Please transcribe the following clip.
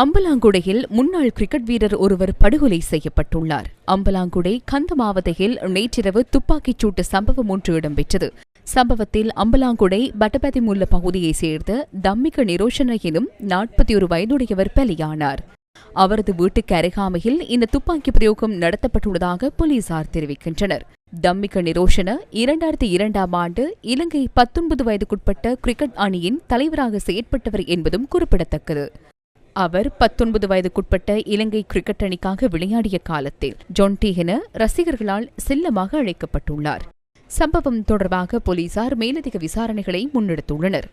அம்பலாங்குடையில் முன்னாள் கிரிக்கெட் வீரர் ஒருவர் படுகொலை செய்யப்பட்டுள்ளார். அம்பலாங்குடை கந்தமாவதையில் நேற்றிரவு துப்பாக்கிச் சூட்டு சம்பவம் ஒன்று இடம்பெற்றது. சம்பவத்தில் அம்பலாங்குடை பட்டபதிமுல்ல பகுதியைச் சேர்ந்த தம்மிக நிரோஷன எனும் நாற்பத்தி ஒரு வயதுடையவர் பலியானார். அவரது வீட்டுக்கு அருகாமையில் இந்த துப்பாக்கி பிரயோகம் நடத்தப்பட்டுள்ளதாக போலீசார் தெரிவிக்கின்றனர். தம்மிக நிரோஷன இரண்டாயிரத்தி இரண்டாம் ஆண்டு இலங்கை பத்தொன்பது வயதுக்குட்பட்ட கிரிக்கெட் அணியின் தலைவராக செயற்பட்டவர் என்பதும் குறிப்பிடத்தக்கது. அவர் பத்தொன்பது வயதுக்குட்பட்ட இலங்கை கிரிக்கெட் அணிக்காக விளையாடிய காலத்தில் ஜொன்டி என ரசிகர்களால் செல்லமாக அழைக்கப்பட்டுள்ளார். சம்பவம் தொடர்பாக போலீசார் மேலதிக விசாரணைகளை முன்னெடுத்துள்ளனர்.